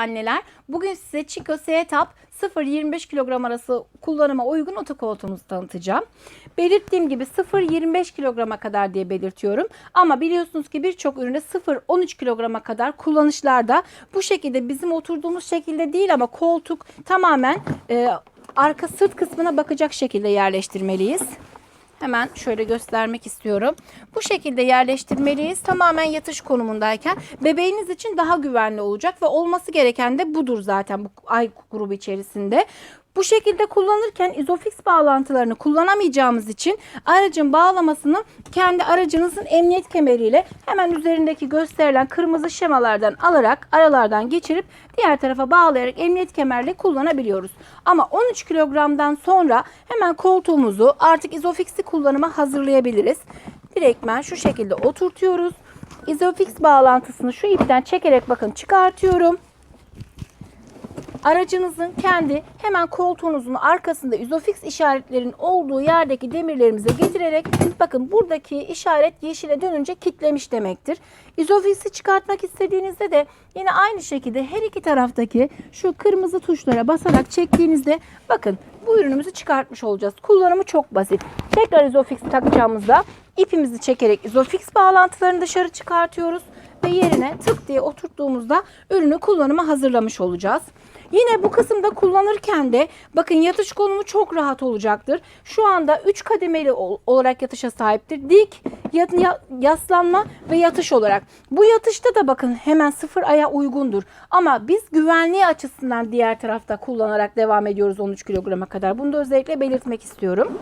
anneler. Bugün size Chico Setup 0-25 kilogram arası kullanıma uygun otokoltuğumuzu tanıtacağım. Belirttiğim gibi 0-25 kilograma kadar diye belirtiyorum. Ama biliyorsunuz ki birçok üründe 0-13 kilograma kadar kullanışlarda bu şekilde bizim oturduğumuz şekilde değil ama koltuk tamamen e, arka sırt kısmına bakacak şekilde yerleştirmeliyiz. Hemen şöyle göstermek istiyorum. Bu şekilde yerleştirmeliyiz. Tamamen yatış konumundayken bebeğiniz için daha güvenli olacak ve olması gereken de budur zaten bu ay grubu içerisinde. Bu şekilde kullanırken izofix bağlantılarını kullanamayacağımız için aracın bağlamasını kendi aracınızın emniyet kemeriyle hemen üzerindeki gösterilen kırmızı şemalardan alarak aralardan geçirip diğer tarafa bağlayarak emniyet kemerle kullanabiliyoruz. Ama 13 kilogramdan sonra hemen koltuğumuzu artık izofix'i kullanıma hazırlayabiliriz. Direktmen şu şekilde oturtuyoruz. İzofix bağlantısını şu ipten çekerek bakın çıkartıyorum. Aracınızın kendi hemen koltuğunuzun arkasında izofix işaretlerin olduğu yerdeki demirlerimize getirerek bakın buradaki işaret yeşile dönünce kitlemiş demektir. İzofix'i çıkartmak istediğinizde de yine aynı şekilde her iki taraftaki şu kırmızı tuşlara basarak çektiğinizde bakın bu ürünümüzü çıkartmış olacağız. Kullanımı çok basit. Tekrar izofix takacağımızda ipimizi çekerek izofix bağlantılarını dışarı çıkartıyoruz ve yerine tık diye oturttuğumuzda ürünü kullanıma hazırlamış olacağız. Yine bu kısımda kullanırken de bakın yatış konumu çok rahat olacaktır. Şu anda 3 kademeli ol- olarak yatışa sahiptir. Dik, ya- ya- yaslanma ve yatış olarak. Bu yatışta da bakın hemen sıfır aya uygundur. Ama biz güvenliği açısından diğer tarafta kullanarak devam ediyoruz 13 kilograma kadar. Bunu da özellikle belirtmek istiyorum.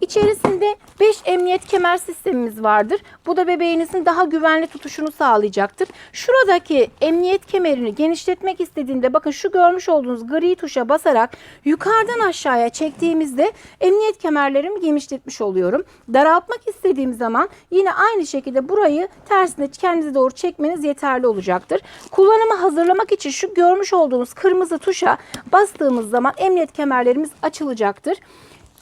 İçerisinde 5 emniyet kemer sistemimiz vardır. Bu da bebeğinizin daha güvenli tutuşunu sağlayacaktır. Şuradaki emniyet kemerini genişletmek istediğinde bakın şu görmüş olduğunuz gri tuşa basarak yukarıdan aşağıya çektiğimizde emniyet kemerlerimi genişletmiş oluyorum. Daraltmak istediğim zaman yine aynı şekilde burayı tersine kendinize doğru çekmeniz yeterli olacaktır. Kullanımı hazırlamak için şu görmüş olduğunuz kırmızı tuşa bastığımız zaman emniyet kemerlerimiz açılacaktır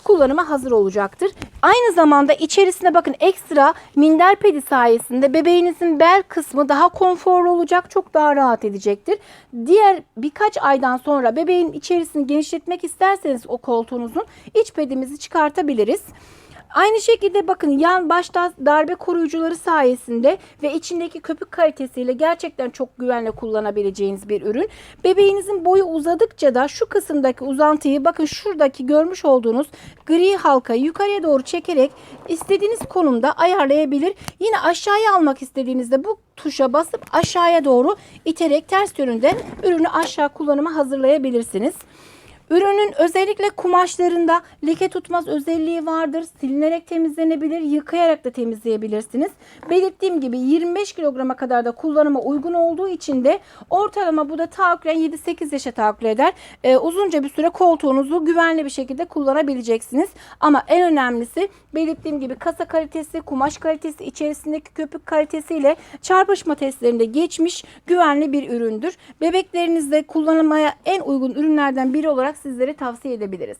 kullanıma hazır olacaktır. Aynı zamanda içerisine bakın ekstra minder pedi sayesinde bebeğinizin bel kısmı daha konforlu olacak, çok daha rahat edecektir. Diğer birkaç aydan sonra bebeğin içerisini genişletmek isterseniz o koltuğunuzun iç pedimizi çıkartabiliriz. Aynı şekilde bakın yan başta darbe koruyucuları sayesinde ve içindeki köpük kalitesiyle gerçekten çok güvenle kullanabileceğiniz bir ürün. Bebeğinizin boyu uzadıkça da şu kısımdaki uzantıyı bakın şuradaki görmüş olduğunuz gri halkayı yukarıya doğru çekerek istediğiniz konumda ayarlayabilir. Yine aşağıya almak istediğinizde bu tuşa basıp aşağıya doğru iterek ters yönünde ürünü aşağı kullanıma hazırlayabilirsiniz. Ürünün özellikle kumaşlarında leke tutmaz özelliği vardır. Silinerek temizlenebilir, yıkayarak da temizleyebilirsiniz. Belirttiğim gibi 25 kilograma kadar da kullanıma uygun olduğu için de ortalama bu da tahakkülen 7-8 yaşa tahakkül eder. Ee, uzunca bir süre koltuğunuzu güvenli bir şekilde kullanabileceksiniz. Ama en önemlisi belirttiğim gibi kasa kalitesi, kumaş kalitesi, içerisindeki köpük kalitesiyle çarpışma testlerinde geçmiş güvenli bir üründür. Bebeklerinizde kullanılmaya en uygun ürünlerden biri sizlere tavsiye edebiliriz.